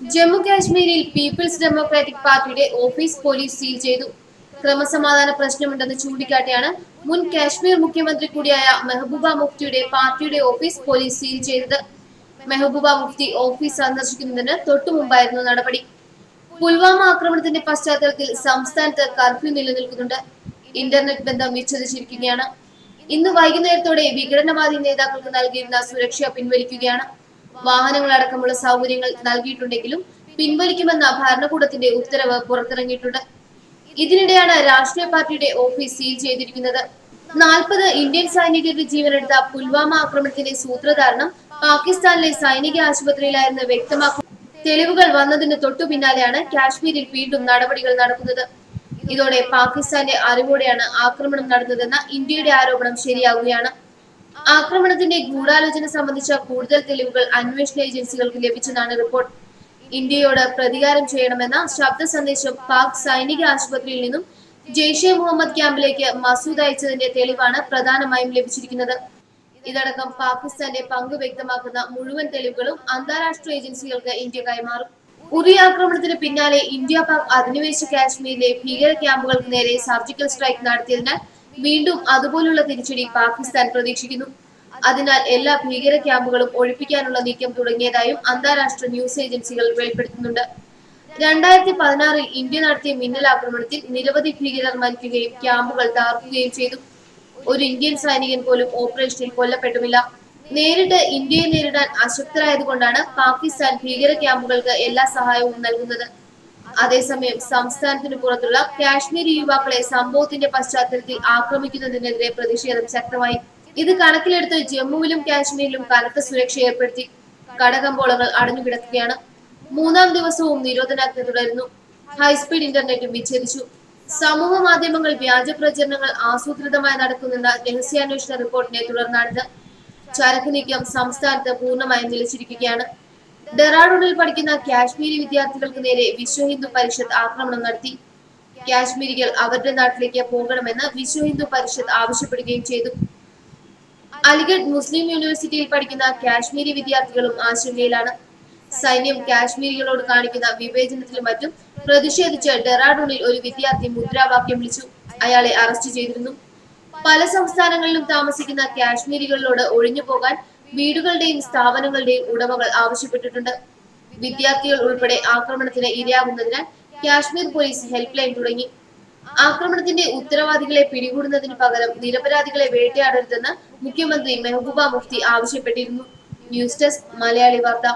ജമ്മു കാശ്മീരിൽ people's democratic പാർട്ടിയുടെ office police seal ചെയ്തു. ക്രമസമാധാന പ്രശ്നമുണ്ടെന്ന് ചൂണ്ടിക്കാട്ടിയാണ് മുൻ കാശ്മീർ മുഖ്യമന്ത്രി കൂടിയായ മെഹബൂബ മുഫ്തിയുടെ പാർട്ടിയുടെ ഓഫീസ് പോലീസ് സീൽ ചെയ്തത്. മെഹബൂബ മുഫ്തി ഓഫീസ് സന്ദർശിക്കുന്നതിന് തൊട്ടു മുമ്പായിരുന്നു നടപടി. പുൽവാമ ആക്രമണത്തിന്റെ പശ്ചാത്തലത്തിൽ സംസ്ഥാനത്ത് കർഫ്യൂ നിലനിൽക്കുന്നുണ്ട്. ഇന്റർനെറ്റ് ബന്ധം വിച്ഛേദിച്ചിരിക്കുകയാണ്. ഇന്ന് വൈകുന്നേരത്തോടെ വിഘടനവാദി നേതാക്കൾക്ക് നൽകിയിരുന്ന സുരക്ഷ പിൻവലിക്കുകയാണ്. വാഹനങ്ങളടക്കമുള്ള സൗകര്യങ്ങൾ നൽകിയിട്ടുണ്ടെങ്കിലും പിൻവലിക്കുമെന്ന ഭരണകൂടത്തിന്റെ ഉത്തരവ് പുറത്തിറങ്ങിയിട്ടുണ്ട്. ഇതിനിടെയാണ് രാഷ്ട്രീയ പാർട്ടിയുടെ ഓഫീസ് സീൽ ചെയ്തിരിക്കുന്നത്. നാൽപ്പത് ഇന്ത്യൻ സൈനികരുടെ ജീവനെടുത്ത പുൽവാമ ആക്രമണത്തിന്റെ സൂത്രധാരണം പാകിസ്ഥാനിലെ സൈനിക ആശുപത്രിയിലായിരുന്നു വ്യക്തമാക്കും തെളിവുകൾ വന്നതിന് തൊട്ടു പിന്നാലെയാണ് കാശ്മീരിൽ വീണ്ടും നടപടികൾ നടക്കുന്നത്. ഇതോടെ പാകിസ്ഥാന്റെ അറിവോടെയാണ് ആക്രമണം നടന്നതെന്ന ഇന്ത്യയുടെ ആരോപണം ശരിയാവുകയാണ്. ആക്രമണത്തിന്റെ ഗൂഢാലോചന സംബന്ധിച്ച കൂടുതൽ തെളിവുകൾ അന്വേഷണ ഏജൻസികൾക്ക് ലഭിച്ചെന്നാണ് റിപ്പോർട്ട്. ഇന്ത്യയോട് പ്രതികാരം ചെയ്യണമെന്ന ശബ്ദ സന്ദേശം പാക് സൈനിക ആശുപത്രിയിൽ നിന്നും ജെയ്ഷെ മുഹമ്മദ് ക്യാമ്പിലേക്ക് മസൂദ് അയച്ചതിന്റെ തെളിവാണ് പ്രധാനമായും ലഭിച്ചിരിക്കുന്നത്. ഇതടക്കം പാകിസ്ഥാന്റെ പങ്ക് വ്യക്തമാക്കുന്ന മുഴുവൻ തെളിവുകളും അന്താരാഷ്ട്ര ഏജൻസികൾക്ക് ഇന്ത്യ കൈമാറും. ഉറി ആക്രമണത്തിന് പിന്നാലെ ഇന്ത്യ പാക് അധിനിവേശ കാശ്മീരിലെ ഭീകര ക്യാമ്പുകൾക്ക് നേരെ സർജിക്കൽ സ്ട്രൈക്ക് നടത്തിയതിനാൽ വീണ്ടും അതുപോലുള്ള തിരിച്ചടി പാകിസ്ഥാൻ പ്രതീക്ഷിക്കുന്നു. അതിനാൽ എല്ലാ ഭീകര ക്യാമ്പുകളും ഒഴിപ്പിക്കാനുള്ള നീക്കം തുടങ്ങിയതായും അന്താരാഷ്ട്ര ന്യൂസ് ഏജൻസികൾ വെളിപ്പെടുത്തുന്നുണ്ട്. രണ്ടായിരത്തി പതിനാറിൽ ഇന്ത്യ നടത്തിയ മിന്നൽ ആക്രമണത്തിൽ നിരവധി ഭീകരർ മരിക്കുകയും ക്യാമ്പുകൾ തകർക്കുകയും ചെയ്തു. ഒരു ഇന്ത്യൻ സൈനികൻ പോലും ഓപ്പറേഷനിൽ കൊല്ലപ്പെട്ടുമില്ല. നേരിട്ട് ഇന്ത്യയെ നേരിടാൻ അശക്തരായതുകൊണ്ടാണ് പാകിസ്ഥാൻ ഭീകര ക്യാമ്പുകൾക്ക് എല്ലാ സഹായവും നൽകുന്നത്. അതേസമയം സംസ്ഥാനത്തിന് പുറത്തുള്ള കാശ്മീരി യുവാക്കളെ സംഭവത്തിന്റെ പശ്ചാത്തലത്തിൽ ആക്രമിക്കുന്നതിനെതിരെ പ്രതിഷേധം ശക്തമായി. ഇത് കണക്കിലെടുത്ത് ജമ്മുവിലും കാശ്മീരിലും കനത്ത സുരക്ഷ ഏർപ്പെടുത്തി. കടകമ്പോളങ്ങൾ അടഞ്ഞുകിടക്കുകയാണ്. മൂന്നാം ദിവസവും നിരോധനാജ്ഞ തുടരുന്നു. ഹൈസ്പീഡ് ഇന്റർനെറ്റും വിച്ഛേദിച്ചു. സമൂഹ മാധ്യമങ്ങൾ വ്യാജ പ്രചരണങ്ങൾ ആസൂത്രിതമായി നടക്കുന്നെന്ന രഹസ്യാന്വേഷണ റിപ്പോർട്ടിനെ തുടർന്നാണിത്. ചരക്ക് നീക്കം സംസ്ഥാനത്ത് പൂർണമായും നിലച്ചിരിക്കുകയാണ്. ഡെറാഡൂണിൽ പഠിക്കുന്ന കാശ്മീരി വിദ്യാർത്ഥികൾക്ക് നേരെ വിശ്വ ഹിന്ദു പരിഷത്ത് ആക്രമണം നടത്തി. കാശ്മീരികൾ അവരുടെ നാട്ടിലേക്ക് പോകണമെന്ന് വിശ്വ ഹിന്ദു പരിഷത്ത് ആവശ്യപ്പെടുകയും ചെയ്തു. അലിഗഡ് മുസ്ലിം യൂണിവേഴ്സിറ്റിയിൽ പഠിക്കുന്ന കാശ്മീരി വിദ്യാർത്ഥികളും ആശങ്കയിലാണ്. സൈന്യം കാശ്മീരികളോട് കാണിക്കുന്ന വിവേചനത്തിലും മറ്റും പ്രതിഷേധിച്ച് ഡെറാഡൂണിൽ ഒരു വിദ്യാർത്ഥി മുദ്രാവാക്യം വിളിച്ചു. അയാളെ അറസ്റ്റ് ചെയ്തിരുന്നു. പല സംസ്ഥാനങ്ങളിലും താമസിക്കുന്ന കാശ്മീരികളിലോട് ഒഴിഞ്ഞു പോകാൻ വീടുകളുടെയും സ്ഥാപനങ്ങളുടെയും ഉടമകൾ ആവശ്യപ്പെട്ടിട്ടുണ്ട്. വിദ്യാർത്ഥികൾ ഉൾപ്പെടെ ആക്രമണത്തിന് ഇരയാകുന്നതിനാൽ കാശ്മീർ പോലീസ് ഹെൽപ്പ് ലൈൻ തുടങ്ങി. ആക്രമണത്തിന്റെ ഉത്തരവാദികളെ പിടികൂടുന്നതിന് പകരം നിരപരാധികളെ വേട്ടയാടരുതെന്ന് മുഖ്യമന്ത്രി മെഹബൂബ മുഫ്തി ആവശ്യപ്പെട്ടിരുന്നു. ന്യൂസ് ഡെസ്ക് മലയാളി വാർത്ത.